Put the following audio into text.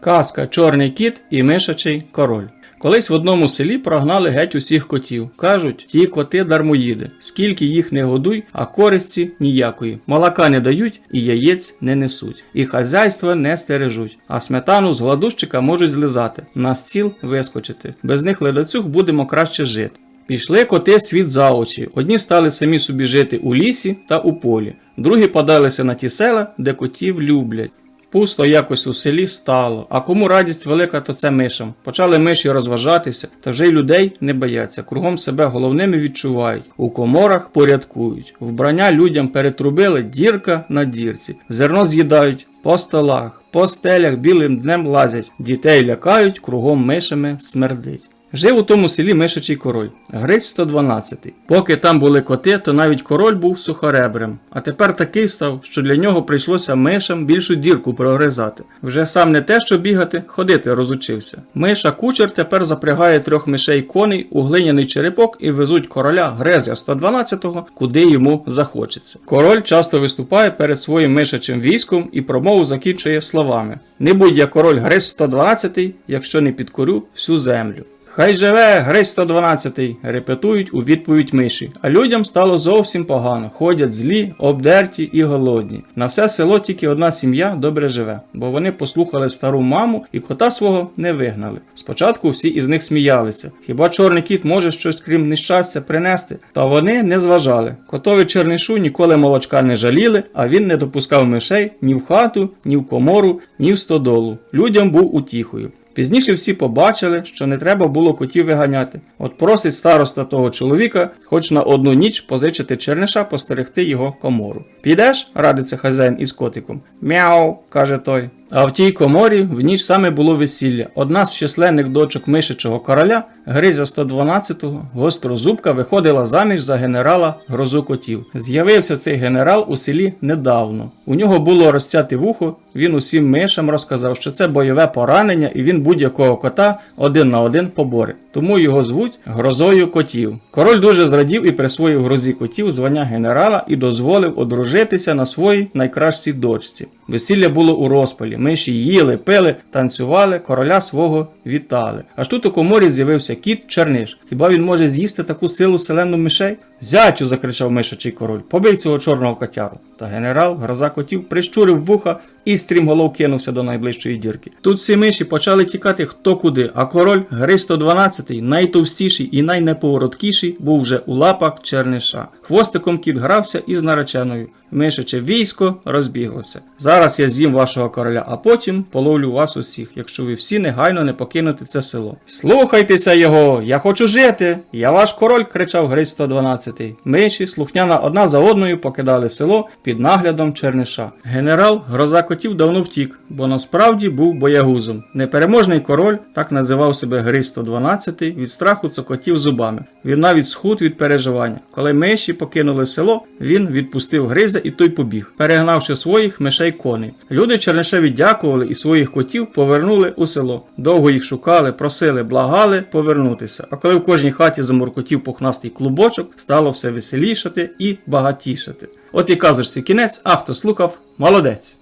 Казка Чорний кіт і мишачий король. Колись в одному селі прогнали геть усіх котів. Кажуть, ті коти дармоїди. Скільки їх не годуй, а користі ніякої. Молока не дають і яєць не несуть. І хазяйства не стережуть. А сметану з гладущика можуть злизати, на стіл вискочити. Без них ледацюг будемо краще жити. Пішли коти світ за очі. Одні стали самі собі жити у лісі та у полі, другі подалися на ті села, де котів люблять. Пусто якось у селі стало, а кому радість велика, то це мишам. Почали миші розважатися, та вже й людей не бояться. Кругом себе головними відчувають. У коморах порядкують. Вбрання людям перетрубили дірка на дірці. Зерно з'їдають по столах, по стелях білим днем лазять. Дітей лякають, кругом мишами смердить. Жив у тому селі мишачий король, Гриць 112. Поки там були коти, то навіть король був сухоребрем. А тепер такий став, що для нього прийшлося мишам більшу дірку прогризати. Вже сам не те, що бігати, ходити розучився. Миша кучер тепер запрягає трьох мишей коней у глиняний черепок і везуть короля Грезя 112-го, куди йому захочеться. Король часто виступає перед своїм мишачим військом і промову закінчує словами: Не будь я король Гриць 112, якщо не підкорю всю землю. Хай живе Гресь 112, репетують у відповідь миші. А людям стало зовсім погано. Ходять злі, обдерті і голодні. На все село тільки одна сім'я добре живе, бо вони послухали стару маму і кота свого не вигнали. Спочатку всі із них сміялися. Хіба чорний кіт може щось крім нещастя принести? Та вони не зважали. Котові чернишу ніколи молочка не жаліли, а він не допускав мишей ні в хату, ні в комору, ні в стодолу. Людям був утіхою. Пізніше всі побачили, що не треба було котів виганяти. От просить староста того чоловіка, хоч на одну ніч позичити черниша постерегти його комору. Підеш? радиться хазяїн із котиком. Мяу, каже той. А в тій коморі в ніч саме було весілля. Одна з численних дочок мишечого короля, Гризя 112-го, гострозубка виходила заміж за генерала грозу котів. З'явився цей генерал у селі недавно. У нього було розцяте вухо, він усім мишам розказав, що це бойове поранення, і він будь-якого кота один на один поборе. Тому його звуть грозою котів. Король дуже зрадів і присвоїв грозі котів звання генерала і дозволив одружитися на своїй найкращій дочці. Весілля було у розпалі. Миші їли, пили, танцювали, короля свого вітали. Аж тут у коморі з'явився кіт Черниш. Хіба він може з'їсти таку силу селену мишей? Зятю, закричав мишачий король, побий цього чорного котяру. Та генерал, гроза котів, прищурив вуха і стрімголов кинувся до найближчої дірки. Тут всі миші почали тікати хто куди, а король Грий 112, найтовстіший і найнеповороткіший, був вже у лапах черниша. Хвостиком кіт грався із нареченою. Мишаче військо розбіглося. Зараз я з'їм вашого короля, а потім половлю вас усіх, якщо ви всі негайно не покинете це село. Слухайтеся його, я хочу жити. Я ваш король, кричав Гриць 112. Миші, слухняна одна за одною покидали село під наглядом черниша. Генерал гроза котів давно втік, бо насправді був боягузом. Непереможний король, так називав себе Гристо 112, від страху цокотів зубами. Він навіть схуд від переживання. Коли миші покинули село, він відпустив Гриза і той побіг, перегнавши своїх мишей коней. Люди Чернишеві дякували і своїх котів повернули у село. Довго їх шукали, просили, благали повернутися. А коли в кожній хаті замуркотів пухнастий клубочок, стало все веселішати і багатішати. От і казочці кінець, а хто слухав, молодець.